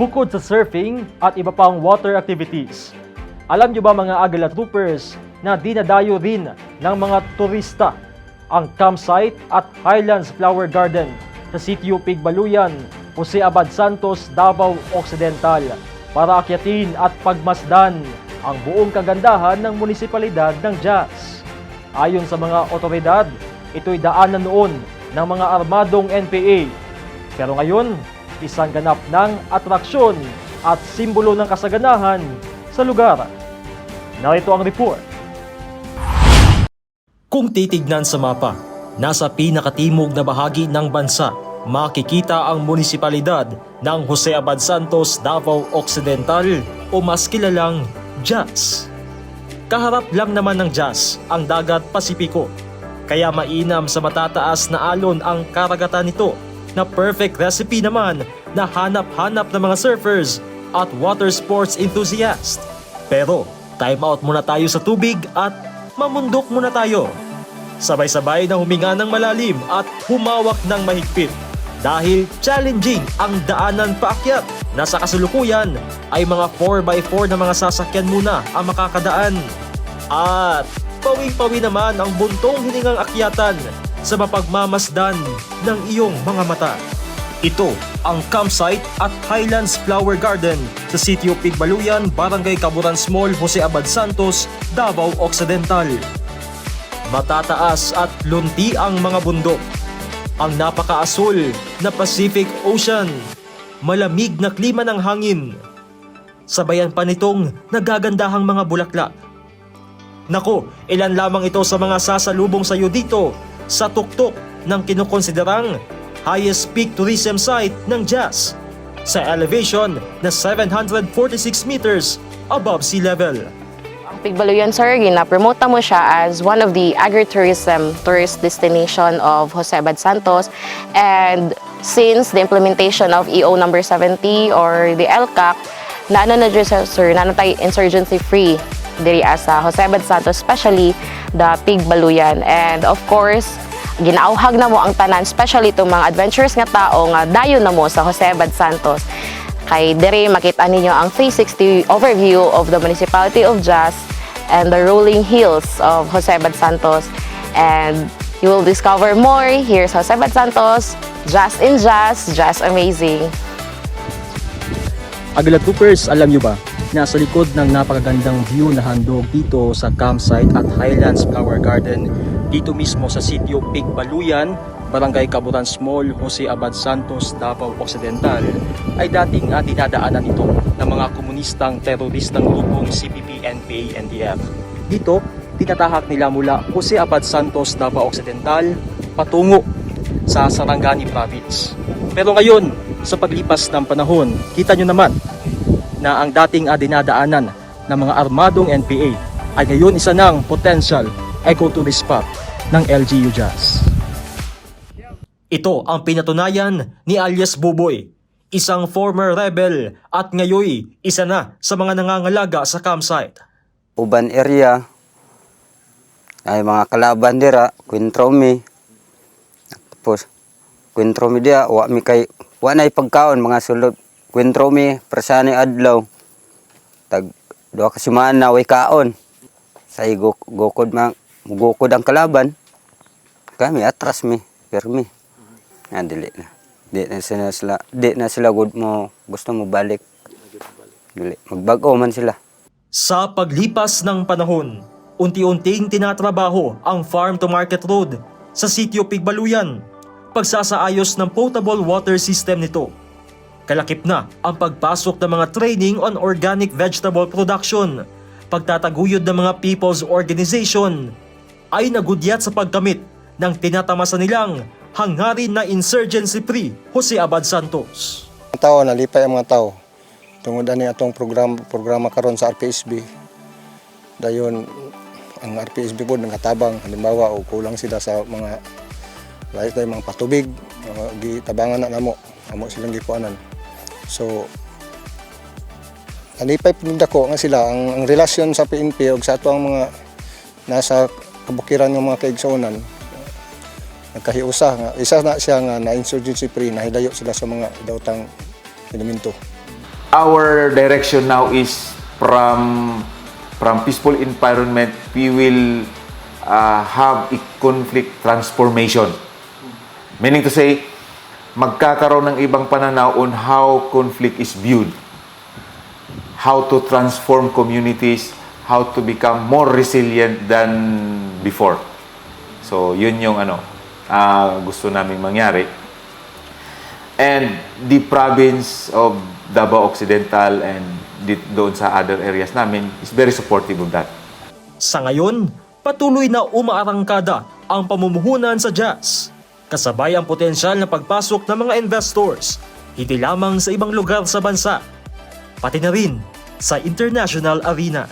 bukod sa surfing at iba pang water activities. Alam nyo ba mga Agala Troopers na dinadayo rin ng mga turista ang campsite at Highlands Flower Garden sa Sitio Pigbaluyan, Jose Abad Santos, Davao Occidental para akyatin at pagmasdan ang buong kagandahan ng munisipalidad ng Jazz. Ayon sa mga otoridad, ito'y daanan noon ng mga armadong NPA. Pero ngayon, isang ganap ng atraksyon at simbolo ng kasaganahan sa lugar. Narito ang report. Kung titignan sa mapa, nasa pinakatimog na bahagi ng bansa, makikita ang munisipalidad ng Jose Abad Santos, Davao Occidental o mas kilalang Jazz. Kaharap lang naman ng Jazz ang dagat Pasipiko, kaya mainam sa matataas na alon ang karagatan nito na perfect recipe naman na hanap-hanap ng mga surfers at water sports enthusiast. Pero time out muna tayo sa tubig at mamundok muna tayo. Sabay-sabay na huminga ng malalim at humawak ng mahigpit dahil challenging ang daanan paakyat na sa kasulukuyan ay mga 4x4 na mga sasakyan muna ang makakadaan. At pawing-pawi naman ang buntong hiningang akyatan sa mapagmamasdan ng iyong mga mata. Ito ang campsite at Highlands Flower Garden sa Sitio Pigbaluyan, Barangay Caburan Small, Jose Abad Santos, Davao Occidental. Matataas at lunti ang mga bundok. Ang napakaasul na Pacific Ocean. Malamig na klima ng hangin. Sabayan pa nitong nagagandahang mga bulaklak. Nako, ilan lamang ito sa mga sasalubong sa iyo dito sa tuktok ng kinukonsiderang highest peak tourism site ng Jazz sa elevation na 746 meters above sea level. Ang Pigbaluyan, sir, gina-promote mo siya as one of the agritourism tourist destination of Jose Abad Santos. And since the implementation of EO number 70 or the LCAC, naano na dyan, sir, naano tayo insurgency free diri sa Jose Abad Santos, especially the Pigbaluyan. And of course, ginauhag na mo ang tanan, especially itong mga adventurous nga tao nga dayo na mo sa Jose Abad Santos. Kay diri makita ninyo ang 360 overview of the municipality of Jas and the rolling hills of Jose Abad Santos. And you will discover more here sa Jose Abad Santos, Just in Jazz, Just Amazing. Agala Troopers, alam nyo ba, nasa likod ng napakagandang view na handog dito sa campsite at Highlands Flower Garden, dito mismo sa sitio Pigbaluyan, Barangay Caburan Small, Jose Abad Santos, Davao Occidental, ay dating uh, dinadaanan ito ng mga komunistang teroristang grupong CPP, NPA, NDF. Dito, tinatahak nila mula Jose Abad Santos, Davao Occidental, patungo sa Sarangani Province. Pero ngayon, sa paglipas ng panahon, kita nyo naman na ang dating dinadaanan ng mga armadong NPA ay ngayon isa ng potential ecotourist spot ng LGU Jazz. Ito ang pinatunayan ni alias Buboy, isang former rebel at ngayoy isa na sa mga nangangalaga sa campsite. uban area ay mga kalaban dira kwintromi tapos kwintromi dia wa mi kay wa na pagkaon mga sulod kwintromi presani adlaw. Tag duha ka semana way kaon. Say go gukod ma gukod ang kalaban. Kami atras mi permi. Na dili na. Di na sila, sila di na sila good mo gusto mo balik. Dili magbag-o man sila. Sa paglipas ng panahon, unti-unting tinatrabaho ang farm to market road sa sitio Pigbaluyan, pagsasaayos ng potable water system nito. Kalakip na ang pagpasok ng mga training on organic vegetable production, pagtataguyod ng mga people's organization, ay nagudyat sa pagkamit ng tinatamasa nilang hangarin na insurgency-free Jose Abad Santos. Ang tao nalipay ang mga tao. Tungod ani atong program programa karon sa RPSB dayon ang RPSB po nakatabang. Halimbawa o kulang sila sa mga lahi tayo mga patubig mga gitabangan na namo. Amo silang gipuanan so nalipay pinunda ko nga sila. Ang, ang relasyon sa PNP ug sa ato ang mga nasa kabukiran ng mga kaigsuonan nagkahiusa nga. Isa na siya nga na insurgency free nahidayo sila sa mga daotang elemento. Our direction now is from from peaceful environment we will uh, have a conflict transformation. Meaning to say magkakaroon ng ibang pananaw on how conflict is viewed how to transform communities how to become more resilient than before so yun yung ano ah, gusto naming mangyari and the province of Davao Occidental and doon sa other areas namin is very supportive of that. Sa ngayon, patuloy na umaarangkada ang pamumuhunan sa jazz. Kasabay ang potensyal na pagpasok ng mga investors, hindi lamang sa ibang lugar sa bansa, pati na rin sa international arena.